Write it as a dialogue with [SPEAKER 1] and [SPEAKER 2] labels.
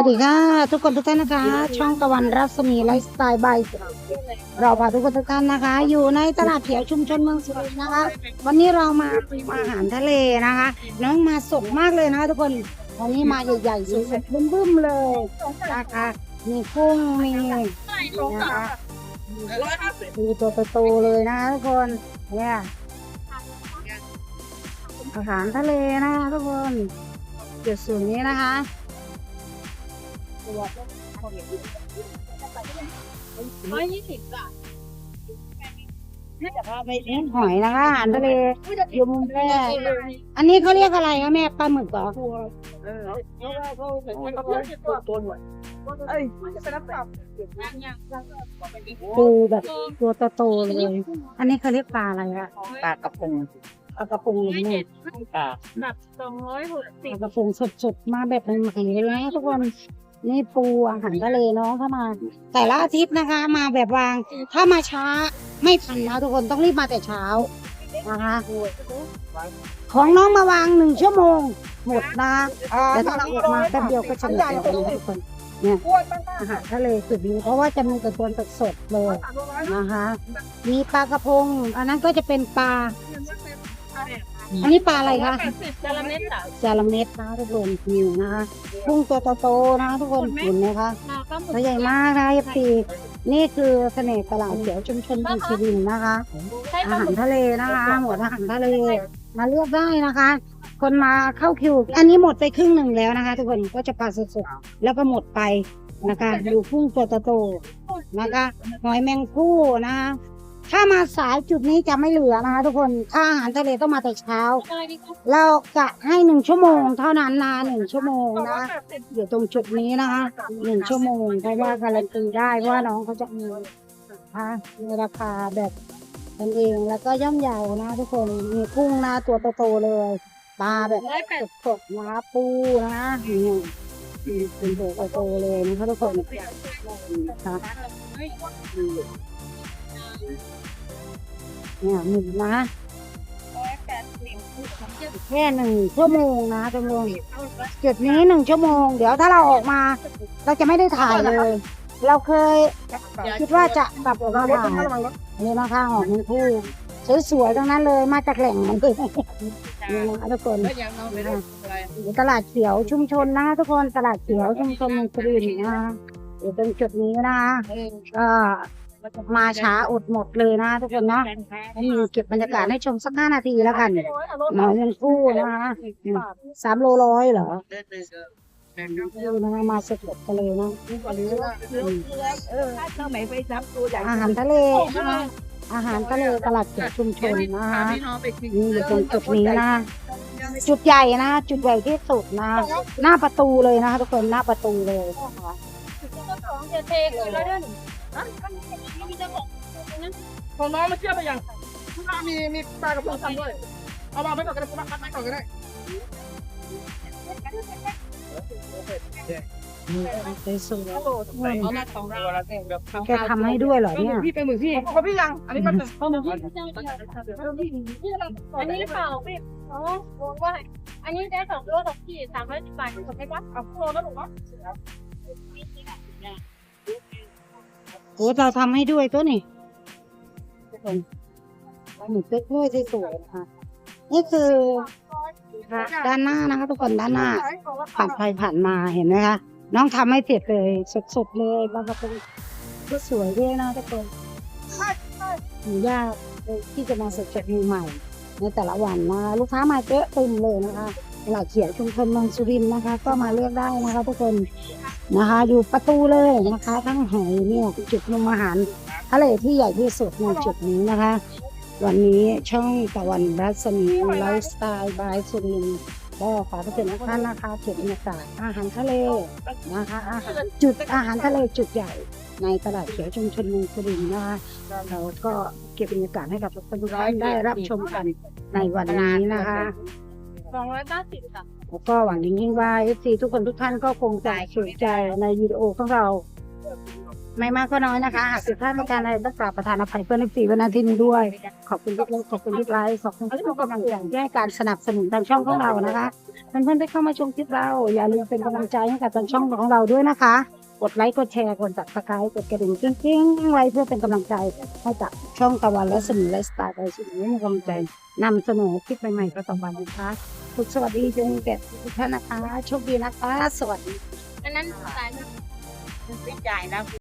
[SPEAKER 1] สวัสดีค่ะ ทุกคนทุกท่านนะคะ ช่องตะวันรัศมีไลฟ์สไตล์บายเราพาทุกคนทุกท่านนะคะ อยู่ในตลาดเขียวชุมชนเมืองสุรินทร์นะคะ วันนี้เรามาชิมอาหารทะเลนะคะ น้องมาสดมากเลยนะคะทุกคนวันนี้มาใหญ่ๆสดๆบึ้มๆเลยนะคะมีกุ้งมีนะคะมีตัวโตๆเลยนะคะทุกคนเนี่ยอาหารทะเลนะคะทุกคนจุดศูนย์นี้นะคะัวเร้
[SPEAKER 2] อยยี่สิบอะ
[SPEAKER 1] หอยนะคะอาหารทะเลอยู่มุมแรกอันนี้เขาเรียกอะไรคะแม่ปลาหมึกเหรอ
[SPEAKER 2] เออเพราะว่าเขาเป็นคนเขาตัวหน่วยเอ้ยมันจะเป็นน้ำตับยังยัง
[SPEAKER 1] ปูแบบตัวโตๆเลย อันนี้เขาเรียกปลาอะไรอะ
[SPEAKER 2] ปลากระพง
[SPEAKER 1] ปลากระพงเนี่ย
[SPEAKER 2] ปลาแบบสองร้อยหกสิบป
[SPEAKER 1] ลากระพงสดๆมาแบบใหม่ๆเลยนะทุกคน นี่ปูอาหารทะเลน้องเข้ามา แต่ละอาทิตย์นะคะ มาแบบวาง ถ้ามาช้าไม่ทันนะทุกคนต้องรีบมาแต่เช้านะคะของน้องมาวางหนึ่งชั่วโมง หมดนะแต่ถ้าเราออกมาแป๊บเดียวก็จะหมดแล้วทุกคนอาหารทะเลสุดนี้เพราะว่าจะมีแต่ตัวสดๆเลยนะคะ มีปลากระพง อันนั้นก็จะเป็นปลา อันนี้ปลาอะไรคะ
[SPEAKER 2] แปดสิบจานละเม็ดอะ
[SPEAKER 1] จาระเม็ดนะทุกคนหิวนะคะกุ้งตัวโตๆนะทุกคนเห็นไหมคะ
[SPEAKER 2] มาก็หมด
[SPEAKER 1] ตัวใหญ่มากนะเอฟซีนี่คือเสน่ห์ตลาดเขียวชุมชนบุรีรินทร์นะคะ
[SPEAKER 2] ใช่
[SPEAKER 1] อา
[SPEAKER 2] ปะ
[SPEAKER 1] หารทะเลนะคะหมดอาหารทะเลมาเลือกได้นะคะ คนมาเข้าคิว อันนี้หมดไปครึ่งหนึ่งแล้วนะคะ ทุกคนก็จะปลาสดๆแล้วก็หมดไปนะคะดูกุ้งตัวโตๆนะคะหอยแมงผู้นะคะ ถ้ามาสายจุดนี้จะไม่เหลือนะคะทุกคนถ้าอาหารทะเลต้องมาแต่เช้า
[SPEAKER 2] อะไรดีคะ
[SPEAKER 1] เรากะให้หนึ่งชั่วโมง เท่านั้นนะหนึ่งชั่วโมงนะ
[SPEAKER 2] แปดสิบ
[SPEAKER 1] อยู่ตรงจุดนี้นะคะหนึ่งชั่วโมงเพราะว่าการันตีได้ว่าน้องเขาจะมีนะคะมีราคาแบบกันเองแล้วก็ย่อมใหญ่นะทุกคนมีกุ้งนะตัวโตๆเลยปลาแบบ
[SPEAKER 2] ร้อยแปด
[SPEAKER 1] สดๆนะปูนะ นี่นี่เป็นตัวโตเลยนะคะทุกคนนะคะเนี่ยหนึ่งนะ
[SPEAKER 2] แค่
[SPEAKER 1] หนึ่งชั่วโมงนะทุกคนจุดนี้หนึ่งชั่วโมง เดี๋ยวถ้าเราออกมา เราจะไม่ได้ถ่ายเลย เราเคยคิดว่าจะกลับออกมาถ่ายนี่นะคะหอมมันพู สวยๆทั้งนั้นเลยมาจากแหล่งมันเลยนี่นะคะทุกคน
[SPEAKER 2] ก็ยังเอาไปได้อะไร
[SPEAKER 1] อยู่ตลาดเขียวชุมชนนะคะทุกคนตลาดเขียวชุมชนเมืองสุรินทร์นะคะอยู่ตรงจุดนี้นะคะก็มาช้าอดหมดเลยนะทุกคนเนาะให้มีเก็บบรรยากาศให้ชมสักห้านาทีแล้วกันหมอยเงินกู้นะคะสามโลร้อยเหรอ ดูนะคะมาสดๆกันเลยนะ
[SPEAKER 2] เออถ้าไหนไปจับตัวใหญ่
[SPEAKER 1] อาหารทะเล อาหารทะเลตลาดเขียวชุมชนนะคะ
[SPEAKER 2] พี่น้องไปกิน
[SPEAKER 1] นี่อยู่ตรงจุดนี้นะจุดใหญ่นะจุดใหญ่ที่สุดนะหน้าประตูเลยนะคะทุกคนหน้าประตูเลยนะคะ
[SPEAKER 2] ของน้ออะมีเจ้างของน้องมาเชื่อไปยังมีมีปลากระพงทำด้วยเอาวางไว้ก่อนก็ได้คัดไว้ก่อนก็ได้ เอามาของเราแล้วแบบ
[SPEAKER 1] ๆแกทำให้ด้วยเหรอเนี่ย
[SPEAKER 2] พี่เป็นมือพี่เขาพี่ยัง อันนี้มันเป็นเขามือพี่อันนี้เปล่าพี่อ๋อวงว่าอันนี้ได้สองโลสองขีดสามร้อยสิบบาทถูกไหมครับเอาโลแล้วถูกไหม
[SPEAKER 1] โอ้เราทำให้ด้วยตัวนี่ทุกคนหมูเป๊กด้วยสวยๆนะคะนี่คือ ด้านหน้านะคะทุกคนด้านหน้าผ่านไปผ่านมาเห็นไหมคะน้องทำให้เสร็จเลยสดๆเลยบางกระปุกก็สวยด้วยนะทุกคนหนูยากเลยที่จะมาสดๆใหม่ๆในแต่ละวันนะคะลูกค้ามาเยอะเต็มเลยนะคะตลาดเขียวชุมชนเมืองสุรินทร์นะคะ ก็มาเลือกได้นะคะทุกคนนะคะ อยู่ประตูเลยนะคะทั้งหอยเนี่ยจุดนมอาหารทะเลที่ใหญ่ที่สุดในจุดนี้นะคะ วันนี้ช่องตะวันรัศมีไลฟ์สไตล์บายสุรินทร์ก็ขอทุกท่านนะคะนะคะจุดบรรยากาศอาหารทะเลนะคะอาหารจุดอาหารทะเลจุดใหญ่ในตลาดเขียวชุมชนเมืองสุรินทร์นะคะเราก็เก็บบรรยากาศให้กับทุกท่านทุกท่านได้รับชมกันในวันนี้นะคะ
[SPEAKER 2] สองร้อยเก้าสิบค่ะ
[SPEAKER 1] แล้วก็หวังยิ่งๆว่าเอฟซีทุกคนทุกท่านก็คงจะสนใจในวิดีโอของเรา ไม่มากก็น้อยนะคะหากผิดพลาดประการใดต้องกราบประธานอภัยเพื่อนเอฟซีวันอาทิตย์นี้ด้วย ขอบคุณทุกไลค์ขอบคุณทุกไลค์ขอบคุณทุกกำลังใจที่ให้การสนับสนุนทางช่องของเรานะคะเพื่อนๆได้เข้ามาชมคลิปเรา อย่าลืมเป็นกำลังใจให้กับทางช่องของเราด้วยนะคะ กดไลค์กดแชร์กด subscribe กดกระดิ่งกิ้งๆไว้เพื่อเป็นกำลังใจให้กับช่องตะวันและสมุนไลฟ์สไตล์ไปสิ่งนี้มีกำลังใจนำเสนอคลิปใหม่ๆก็ต่อไปนะคะทุกสวัสดีจงแก่ทุกท่านนะคะโชคดีนะคะ สวัสดี
[SPEAKER 2] อันนั้นสายมันเป็นจ่ายแล้ว